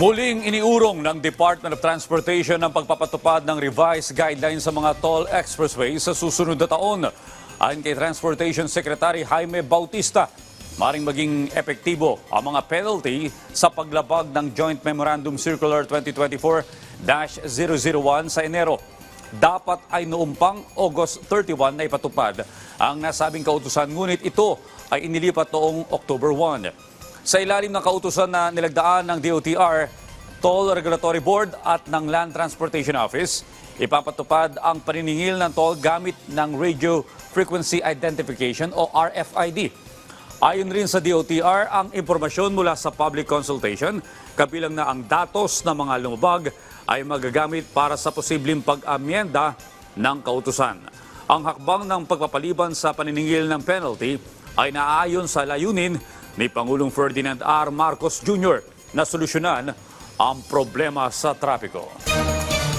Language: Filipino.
Muling iniurong ng Department of Transportation ang pagpapatupad ng revised guidelines sa mga toll expressways sa susunod na taon. Ayon kay Transportation Secretary Jaime Bautista, maring maging epektibo ang mga penalty sa paglabag ng Joint Memorandum Circular 2024-001 sa Enero. Dapat ay noong pang August 31 na ipatupad ang nasabing kautusan ngunit ito ay inilipat noong October 1. Sa ilalim ng kautusan na nilagdaan ng DOTR, Toll Regulatory Board at ng Land Transportation Office, ipapatupad ang paniningil ng toll gamit ng Radio Frequency Identification o RFID. Ayon rin sa DOTR, ang impormasyon mula sa public consultation, kabilang na ang datos ng mga lumabag ay magagamit para sa posibleng pag-amyenda ng kautusan. Ang hakbang ng pagpapaliban sa paniningil ng penalty ay naaayon sa layunin ni Pangulong Ferdinand R. Marcos Jr. na solusyonan ang problema sa trapiko.